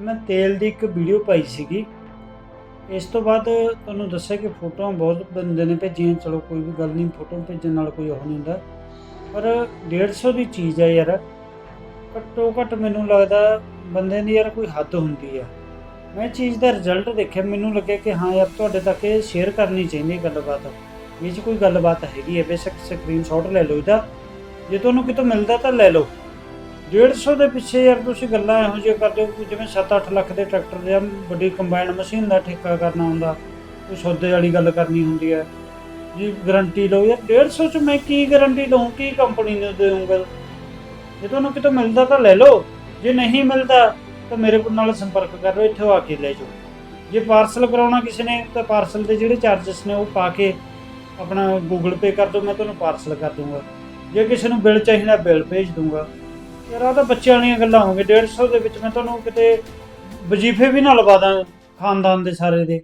ਮੈਂ ਤੇਲ ਦੀ ਇੱਕ ਵੀਡੀਓ ਪਾਈ ਸੀਗੀ। ਇਸ ਤੋਂ ਬਾਅਦ ਤੁਹਾਨੂੰ ਦੱਸਿਆ ਕਿ ਫੋਟੋਆਂ ਬਹੁਤ ਬੰਦੇ ਨੇ ਭੇਜੀਆਂ। ਚਲੋ ਕੋਈ ਵੀ ਗੱਲ ਨਹੀਂ, ਫੋਟੋ ਭੇਜਣ ਨਾਲ ਕੋਈ ਉਹ ਨਹੀਂ ਹੁੰਦਾ। ਪਰ 150 ਦੀ ਚੀਜ਼ ਹੈ ਯਾਰ। ਘੱਟੋ ਘੱਟ ਮੈਨੂੰ ਲੱਗਦਾ ਬੰਦੇ ਦੀ ਯਾਰ ਕੋਈ ਹੱਦ ਹੁੰਦੀ ਆ। ਮੈਂ ਚੀਜ਼ ਦਾ ਰਿਜ਼ਲਟ ਦੇਖਿਆ। ਮੈਨੂੰ ਲੱਗਿਆ ਕਿ ਹਾਂ ਯਾਰ, ਤੁਹਾਡੇ ਤੱਕ ਇਹ ਸ਼ੇਅਰ ਕਰਨੀ ਚਾਹੀਦੀ ਹੈ ਗੱਲਬਾਤ। ਇਹ 'ਚ ਕੋਈ ਗੱਲਬਾਤ ਹੈਗੀ ਹੈ। ਬੇਸ਼ੱਕ ਸਕਰੀਨਸ਼ਾਟ ਲੈ ਲਓ ਇਹਦਾ। ਜੇ ਤੁਹਾਨੂੰ ਕਿਤੋਂ ਮਿਲਦਾ ਤਾਂ ਲੈ ਲਓ। 150 ਦੇ ਪਿੱਛੇ ਯਾਰ ਤੁਸੀਂ ਗੱਲਾਂ ਇਹੋ ਜਿਹੀਆਂ ਕਰਦੇ ਹੋ ਕਿ ਜਿਵੇਂ 7-8 ਲੱਖ ਦੇ ਟਰੈਕਟਰ ਜਾਂ ਵੱਡੀ ਕੰਬਾਈਨ ਮਸ਼ੀਨ ਦਾ ਠੇਕਾ ਕਰਨਾ ਹੁੰਦਾ, ਕੋਈ ਸੌਦੇ ਵਾਲੀ ਗੱਲ ਕਰਨੀ ਹੁੰਦੀ ਹੈ। ਜੀ ਗਾਰੰਟੀ ਲਓ ਯਾਰ 150 ਚ ਮੈਂ ਕੀ ਗਾਰੰਟੀ ਲਵਾਂ ਕੀ ਕੰਪਨੀ ਨੂੰ ਦੇਵਾਂਗਾ ਜੇ ਤੁਹਾਨੂੰ ਕਿਤੋਂ ਮਿਲਦਾ ਤਾਂ ਲੈ ਲਓ, ਜੇ ਨਹੀਂ ਮਿਲਦਾ ਤਾਂ ਮੇਰੇ ਕੋਲ ਨਾਲ ਸੰਪਰਕ ਕਰ ਲਓ, ਇੱਥੇ ਆ ਕੇ ਲੈ ਜਾਓ। ਜੇ ਪਾਰਸਲ ਕਰਾਉਣਾ ਕਿਸੇ ਨੇ, ਤਾਂ ਪਾਰਸਲ ਦੇ ਜਿਹੜੇ ਚਾਰजेस ਨੇ ਉਹ ਪਾ ਕੇ ਆਪਣਾ ਗੂਗਲ ਪੇ ਕਰ ਦਿਓ, ਮੈਂ ਤੁਹਾਨੂੰ ਪਾਰਸਲ ਕਰ ਦੂੰਗਾ ਜੇ ਕਿਸੇ ਨੂੰ ਬਿੱਲ ਚਾਹੀਦਾ ਬਿੱਲ ਭੇਜ ਦੂੰਗਾ ਯਾਰ, ਆਹ ਤਾਂ ਬੱਚਿਆਂ ਵਾਲੀਆਂ ਗੱਲਾਂ ਹੋ ਹੋਣਗੀਆਂ 150 ਦੇ ਵਿੱਚ ਮੈਂ ਤੁਹਾਨੂੰ ਕਿਤੇ ਵਜ਼ੀਫੇ ਵੀ ਨਾ ਲਵਾ ਦਾਂ ਖਾਨਦਾਨ ਦੇ ਸਾਰੇ ਦੇ।